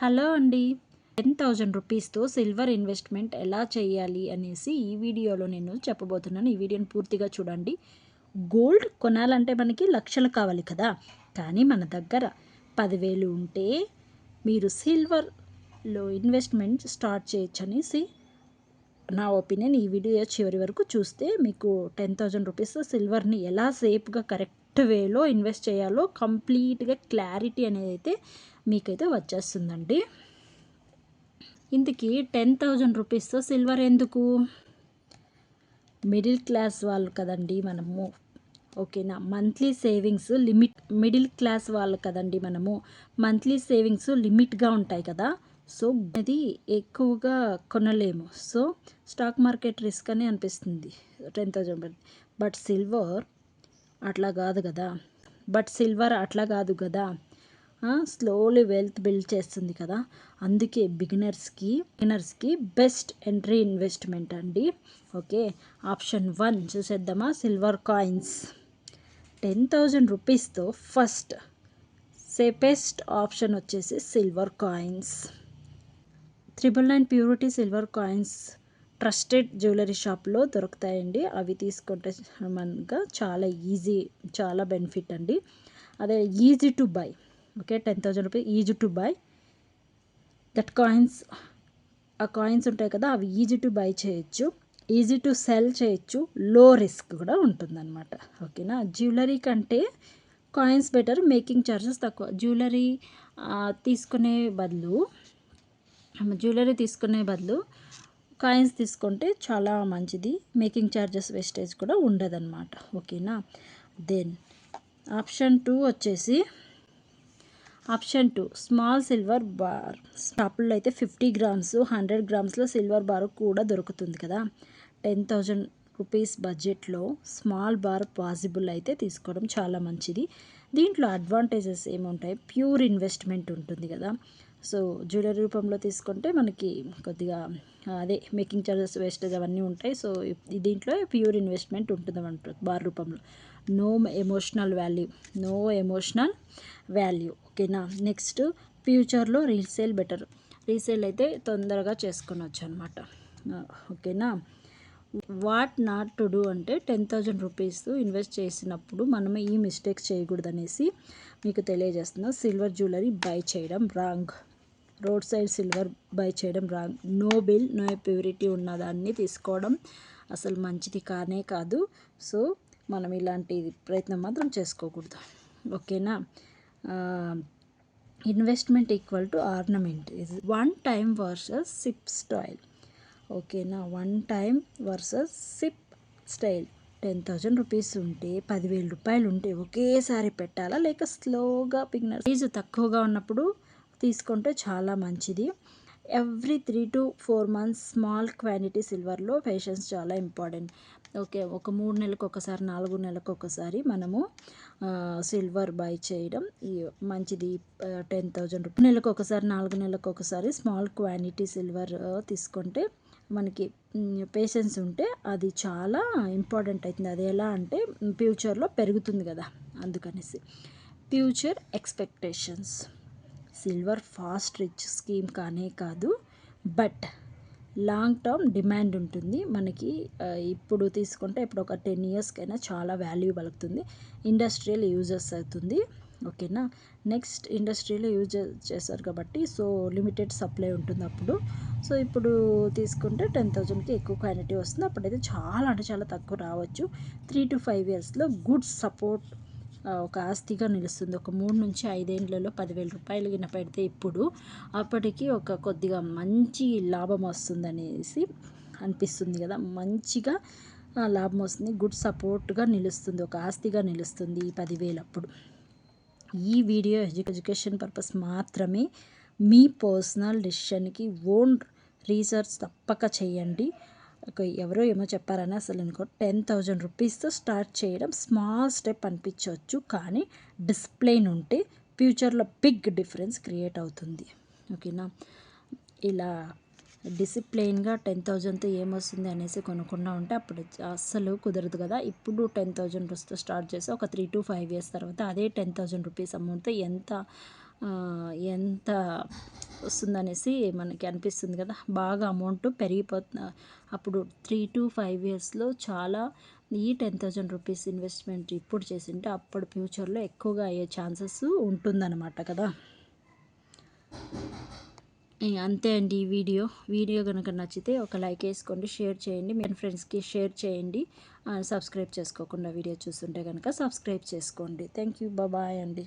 Hello అండి. Ten thousand రూపీస్తో silver investment ఎలా చేయాలి అనేసి ఈ వీడియోలో నేను చెప్పబోతున్నాను. ఈ వీడియోని పూర్తిగా చూడండి. గోల్డ్ కొనాలంటే మనకి లక్షలు కావాలి కదా. కానీ మన దగ్గర పదివేలు ఉంటే మీరు సిల్వర్లో ఇన్వెస్ట్మెంట్ స్టార్ట్ చేయొచ్చు అనేసి నా ఒపీనియన్ ఈ వీడియో చివరి వరకు చూస్తే మీకు టెన్ థౌజండ్ రూపీస్ సిల్వర్ని ఎలా సేఫ్గా కరెక్ట్ వేలో ఇన్వెస్ట్ చేయాలో కంప్లీట్గా క్లారిటీ అనేది అయితే మీకైతే వచ్చేస్తుందండి. ఇందుకి టెన్ థౌజండ్ రూపీస్తో సిల్వర్ ఎందుకు? మిడిల్ క్లాస్ వాళ్ళు కదండి మనము. ఓకేనా? Monthly savings limit middle class వాళ్ళు కదండి మనము. మంత్లీ సేవింగ్స్ లిమిట్గా ఉంటాయి కదా. సో అది ఎక్కువగా కొనలేము. సో స్టాక్ మార్కెట్ రిస్క్ అని అనిపిస్తుంది. టెన్ థౌజండ్ బట్ సిల్వర్ అట్లా కాదు కదా. బట్ సిల్వర్ అట్లా కాదు కదా. స్లోలీ వెల్త్ బిల్డ్ చేస్తుంది కదా. అందుకే బిగినర్స్కి బిగినర్స్కి బెస్ట్ ఎంట్రీ ఇన్వెస్ట్మెంట్ అండి. ఓకే ఆప్షన్ వన్ చూసేద్దామా? సిల్వర్ కాయిన్స్ టెన్ థౌజండ్ రూపీస్తో ఫస్ట్ సేపెస్ట్ ఆప్షన్ వచ్చేసి silver coins triple nine purity silver coins trusted jewellery షాప్లో దొరుకుతాయండి. అవి తీసుకుంటే మనగా చాలా ఈజీ చాలా బెనిఫిట్ అండి. అదే easy to buy okay ten thousand rupees easy to buy that coins ఆ కాయిన్స్ ఉంటాయి కదా అవి ఈజీ టు బై చేయొచ్చు. ఈజీ టు సెల్ చేయొచ్చు. లో రిస్క్ కూడా ఉంటుందన్నమాట. ఓకేనా? జ్యువెలరీ కంటే కాయిన్స్ బెటర్ మేకింగ్ ఛార్జెస్ తక్కువ. జ్యువెలరీ తీసుకునే బదులు జ్యువెలరీ తీసుకునే బదులు కాయిన్స్ తీసుకుంటే చాలా మంచిది. మేకింగ్ ఛార్జెస్ వేస్టేజ్ కూడా ఉండదన్నమాట. ఓకేనా? దెన్ ఆప్షన్ టూ వచ్చేసి option two small silver bar. షాపుల్లో అయితే ఫిఫ్టీ గ్రామ్స్ హండ్రెడ్ గ్రామ్స్లో సిల్వర్ బార్ కూడా దొరుకుతుంది కదా. టెన్ థౌజండ్ రూపీస్ బడ్జెట్లో స్మాల్ బార్ పాసిబుల్ అయితే తీసుకోవడం చాలా మంచిది. దీంట్లో అడ్వాంటేజెస్ ఏముంటాయి? ప్యూర్ ఇన్వెస్ట్మెంట్ ఉంటుంది కదా. సో జ్యువెలరీ రూపంలో తీసుకుంటే మనకి కొద్దిగా అదే మేకింగ్ చార్జెస్ వేస్టేజ్ అవన్నీ ఉంటాయి. సో దీంట్లో ప్యూర్ ఇన్వెస్ట్మెంట్ ఉంటుంది అంటారు బార్ రూపంలో. No emotional value no emotional value ఓకేనా నెక్స్ట్ ఫ్యూచర్లో రీసేల్ బెటర్ రీసేల్ అయితే తొందరగా చేసుకొనవచ్చు అనమాట ఓకేనా వాట్ నాట్ టు డూ అంటే టెన్ థౌజండ్ రూపీస్ ఇన్వెస్ట్ చేసినప్పుడు మనం ఈ మిస్టేక్స్ చేయకూడదు అనేసి మీకు తెలియజేస్తున్నా. సిల్వర్ జ్యువెలరీ బై చేయడం wrong. Road side silver buy చేయడం wrong. No bill no purity ఉన్నదాన్ని తీసుకోవడం అసలు మంచిది కానే కాదు. సో మనం ఇలాంటి ప్రయత్నం మాత్రం చేసుకోకూడదు. ఓకేనా? Investment equal to ornament. Is one time versus SIP style ఓకేనా one time versus SIP style ten thousand rupees ఉంటే పదివేల రూపాయలు ఉంటే ఒకేసారి పెట్టాలా? లేక స్లోగా బిగినర్ ఫీజు తక్కువగా ఉన్నప్పుడు తీసుకుంటే చాలా మంచిది. Every three to four months small quantity సిల్వర్లో patience చాలా ఇంపార్టెంట్ ఓకే ఒక మూడు నెలలకు ఒకసారి నాలుగు నెలలకు ఒకసారి మనము సిల్వర్ బై చేయడం మంచిది. టెన్ థౌజండ్ రూపీస్ నెలకు ఒకసారి నాలుగు నెలలకు ఒకసారి స్మాల్ క్వాంటిటీ సిల్వర్ తీసుకుంటే మనకి పేషెన్స్ ఉంటే అది చాలా ఇంపార్టెంట్ అవుతుంది. అది ఎలా అంటే ఫ్యూచర్లో పెరుగుతుంది కదా అందుకనేసి. Future expectations silver fast rich scheme కానే కాదు బట్ లాంగ్ టర్మ్ డిమాండ్ ఉంటుంది. మనకి ఇప్పుడు తీసుకుంటే ఇప్పుడు ఒక టెన్ ఇయర్స్కైనా చాలా వాల్యూ పలుకుతుంది ఇండస్ట్రియల్ యూజెస్ అవుతుంది. ఓకేనా? నెక్స్ట్ ఇండస్ట్రీలో యూజ్ చేస్తారు కాబట్టి సో లిమిటెడ్ సప్లై ఉంటుంది అప్పుడు. సో ఇప్పుడు తీసుకుంటే టెన్ థౌజండ్కి ఎక్కువ క్వాంటిటీ వస్తుంది. అప్పుడైతే చాలా అంటే చాలా తక్కువ రావచ్చు. త్రీ టు ఫైవ్ ఇయర్స్లో గుడ్ సపోర్ట్ ఒక ఆస్తిగా నిలుస్తుంది. ఒక మూడు నుంచి ఐదేళ్ళలో పదివేల రూపాయలు గిన పెడితే ఇప్పుడు అప్పటికి ఒక కొద్దిగా మంచి లాభం వస్తుందనేసి అనిపిస్తుంది కదా. మంచిగా లాభం వస్తుంది. గుడ్ సపోర్ట్గా నిలుస్తుంది. ఒక ఆస్తిగా నిలుస్తుంది ఈ పదివేలు అప్పుడు. ఈ వీడియో ఎడ్యుకేషన్ పర్పస్ మాత్రమే మీ పర్సనల్ డిసిషన్కి ఓన్ రీసెర్చ్ తప్పక చేయండి. ఎవరో ఏమో చెప్పారని అసలు అనుకో టెన్ థౌజండ్ రూపీస్తో స్టార్ట్ చేయడం స్మాల్ స్టెప్ అనిపించవచ్చు కానీ డిస్ప్లేన్ ఉంటే ఫ్యూచర్లో బిగ్ డిఫరెన్స్ క్రియేట్ అవుతుంది. ఓకేనా? ఇలా డిసిప్లైన్గా టెన్ థౌజండ్తో ఏమొస్తుంది అనేసి కొనుక్కున్నా ఉంటే అప్పుడు అస్సలు కుదరదు కదా. ఇప్పుడు టెన్ థౌజండ్ రూపీస్తో స్టార్ట్ చేసి ఒక త్రీ టు ఫైవ్ ఇయర్స్ తర్వాత అదే టెన్ థౌజండ్ రూపీస్ అమౌంట్తో ఎంత ఎంత వస్తుందనేసి మనకి అనిపిస్తుంది కదా. బాగా అమౌంట్ పెరిగిపోతుంది అప్పుడు త్రీ టు ఫైవ్ ఇయర్స్లో చాలా ఈ టెన్ థౌజండ్ రూపీస్ ఇన్వెస్ట్మెంట్ ఇప్పుడు చేసింటే అప్పుడు ఫ్యూచర్లో ఎక్కువగా అయ్యే ఛాన్సెస్ ఉంటుందన్నమాట కదా. అంతే అండి ఈ వీడియో. వీడియో కనుక నచ్చితే ఒక లైక్ వేసుకోండి షేర్ చేయండి మీ ఫ్రెండ్స్కి షేర్ చేయండి. సబ్స్క్రైబ్ చేసుకోకుండా వీడియో చూస్తుంటే కనుక సబ్స్క్రైబ్ చేసుకోండి. థ్యాంక్ యూ బాయ్ అండి.